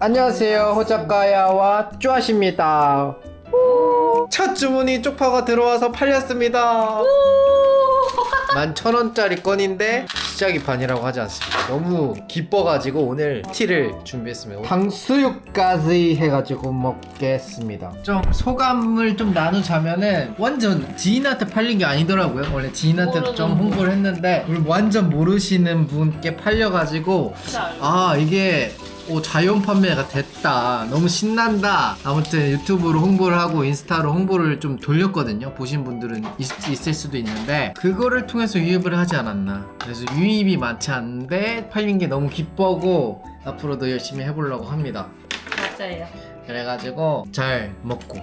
안녕하세요. 호작가야와 쪼아십니다. 첫 주문이 쪽파가 들어와서 팔렸습니다. 11,000원짜리 건인데 시작이 반이라고 하지 않습니다. 너무 기뻐가지고 오늘 티를 준비했습니다. 탕수육까지 해가지고 먹겠습니다. 좀 소감을 좀 나누자면은 완전 지인한테 팔린 게 아니더라고요. 원래 지인한테 좀 모르는 홍보를 했는데 완전 모르시는 분께 팔려가지고 아 이게 오, 자연 판매가 됐다. 너무 신난다. 아무튼 유튜브로 홍보를 하고 인스타로 홍보를 좀 돌렸거든요. 보신 분들은 있, 있을 수도 있는데 그거를 통해서 유입을 하지 않았나. 그래서 유입이 많지 않은데 팔린 게 너무 기뻐고 앞으로도 열심히 해보려고 합니다. 맞아요. 그래가지고 잘 먹고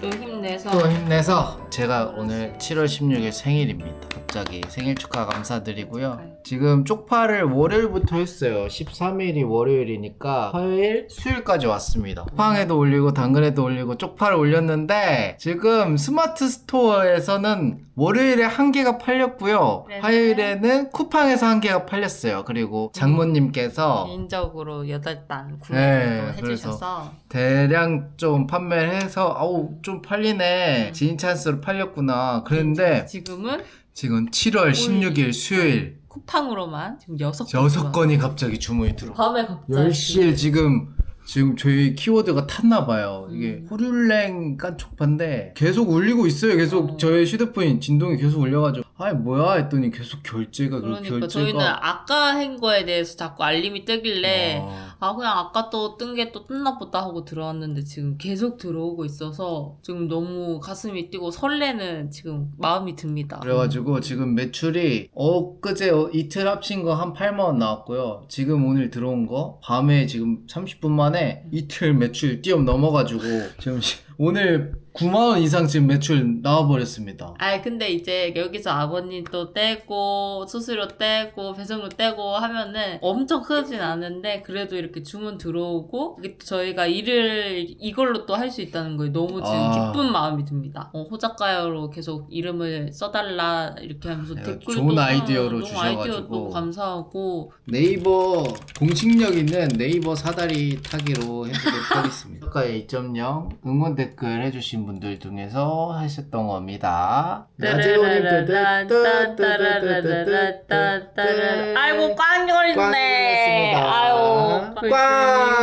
또 힘내서. 또 힘내서 제가 오늘 7월 16일 생일입니다. 갑자기 생일 축하 감사드리고요. 지금 쪽파를 월요일부터 했어요. 13일이 월요일이니까 화요일, 수요일까지 왔습니다. 쿠팡에도 올리고 당근에도 올리고 쪽파를 올렸는데 지금 스마트 스토어에서는 월요일에 한 개가 팔렸고요. 네. 화요일에는 쿠팡에서 한 개가 팔렸어요. 그리고 장모님께서 개인적으로 8단 구매도 네, 해주셔서 대량 좀 판매를 해서 아우 좀 팔리네 음. 지인 찬스로 팔렸구나 그랬는데 지금은 지금 7월 16일 수요일. 쿠팡으로만 지금 6건 여섯 건이 갑자기 주문이 들어 밤에 갑자기. 10시에 지금 지금 저희 키워드가 탔나 봐요. 이게 음. 호룰랭 깐촉파인데 계속 울리고 있어요. 계속 어. 저희 휴대폰이 진동이 계속 울려가지고 아이 뭐야 했더니 계속 결제가 그 그러니까 결제가 저희는 아까 한 거에 대해서 자꾸 알림이 뜨길래 아. 아 그냥 아까 또 뜬 게또 떴나 보다 하고 들어왔는데 지금 계속 들어오고 있어서 지금 너무 가슴이 뛰고 설레는 지금 마음이 듭니다. 그래가지고 지금 매출이 엊그제 어, 이틀 합친 거 한 8만 원 나왔고요. 지금 오늘 들어온 거 밤에 지금 30분 만에 이틀 매출 뛰어 넘어가지고 지금 시- 오늘 9만원 이상 지금 매출 나와버렸습니다. 아 근데 이제 여기서 아버님 또 떼고 수수료 떼고 배송료 떼고 하면은 엄청 크진 않은데 그래도 이렇게 주문 들어오고 저희가 일을 이걸로 또 할 수 있다는 거에 너무 지금 아. 기쁜 마음이 듭니다. 어, 호작가요로 계속 이름을 써달라 이렇게 하면서 네, 댓글도 좋은 써- 아이디어로 주셔가지고. 아이디어 너무 감사하고 네이버 공식력 있는 네이버 사다리 타기로 해드리겠습니다. 효과의 2.0 응원 댓글 해주신 분들 중에서 하셨던 겁니다. 나재호님 따라라라라따따라라라따따라. 아이고 꽝.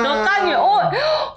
너 꽝이 어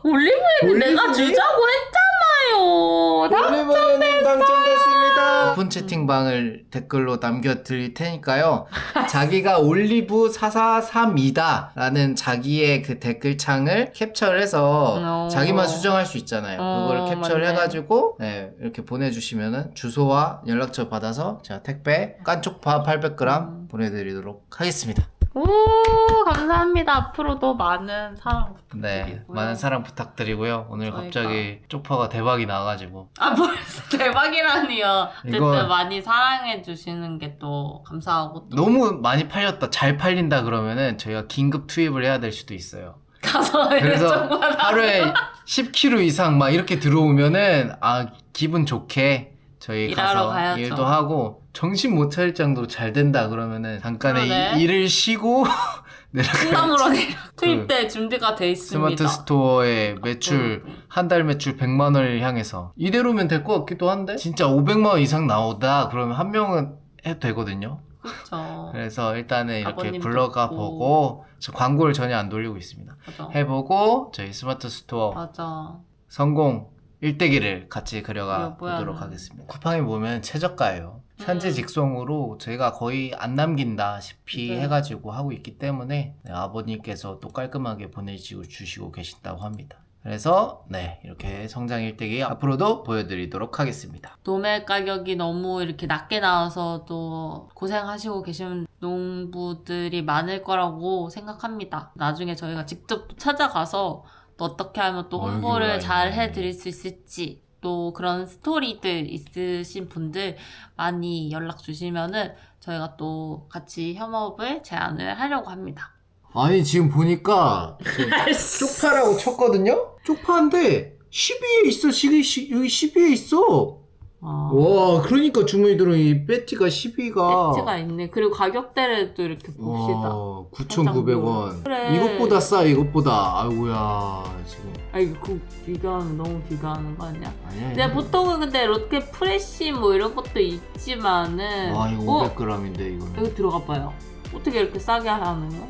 올리브영은 내가? 주자고 했잖아요. 나 올리브영님 당첨됐습니다. 오픈 채팅방을 댓글로 남겨 드릴 테니까요. 자기가 올리브 4432다 라는 자기의 그 댓글창을 캡처를 해서 어. 자기만 수정할 수 있잖아요. 어, 그걸 캡처를 맞네. 해가지고 네, 이렇게 보내주시면은 주소와 연락처 받아서 제가 택배 깐쪽파 800g 음. 보내드리도록 하겠습니다. 오 감사합니다. 앞으로도 많은 사랑 네, 부탁드리고요. 많은 사랑 부탁드리고요. 오늘 저희가- 갑자기 쪽파가 대박이 나가지고 아 벌써 대박이라니요. 어쨌든 이거- 많이 사랑해 주시는 게 또 감사하고 또 너무 많이 팔렸다, 잘 팔린다 그러면은 저희가 긴급 투입을 해야 될 수도 있어요. 가서 그래서 정말 하루에 10kg 이상 막 이렇게 들어오면은 아 기분 좋게 저희 가서 가야죠. 일도 하고 정신 못 차릴 정도로 잘 된다 그러면은 잠깐의 그러네. 이- 일을 쉬고 내려갈 충남으로 내려 투입될 준비가 돼 있습니다. 스마트 스토어의 매출 음. 한달 매출 100만 원을 향해서 이대로면 될 것 같기도 한데 진짜 500만 원 이상 나오다 그러면 한 명은 해도 되거든요. 그렇죠. 그래서 일단은 이렇게 불러가. 보고 저 광고를 전혀 안 돌리고 있습니다. 맞아. 해보고 저희 스마트 스토어 맞아. 성공 일대기를 같이 그려가 보도록. 하겠습니다. 쿠팡에 보면 최저가예요. 현재 음. 직송으로 저희가 거의 안 남긴다시피 네. 해가지고 하고 있기 때문에 네, 아버님께서 또 깔끔하게 보내주시고 주시고 계신다고 합니다. 그래서 네 이렇게 성장 일대기 앞으로도 보여드리도록 하겠습니다. 도매 가격이 너무 이렇게 낮게 나와서 또 고생하시고 계신 농부들이 많을 거라고 생각합니다. 나중에 저희가 직접 찾아가서 또 어떻게 하면 또 어이구, 홍보를 아이고. 잘 해드릴 수 있을지 또 그런 스토리들 있으신 분들 많이 연락 주시면은 저희가 또 같이 협업을 제안을 하려고 합니다. 아니 지금 보니까 쪽파라고 쳤거든요? 쪽파인데 12에 있어, 여기 12에 있어. 어. 와 그러니까 주머니 들어 이 배지가 12가 배지가 있네. 그리고 가격대를 또 이렇게 봅시다. 와 9,900원 그래. 이것보다 싸 이것보다 아이고야 지금 아 이거 그 비교하면 너무 비교하는 거 아니야? 아니야 근데 보통은 근데 롯데 프레쉬 뭐 이런 것도 있지만은 와 이거 어? 500g인데 이거는 여기 들어가 봐요. 어떻게 이렇게 싸게 하는 거야?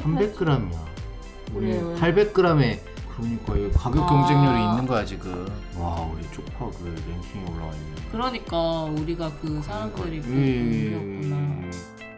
300g이야 우리 그래, 왜? 800g에 그러니까 이 가격 아. 경쟁률이 있는 거야 지금 와 우리 쪽파 그 랭킹이 올라와 있네 그러니까 우리가 그 사람들이 예, 예, 예, 보는 거구나. 예.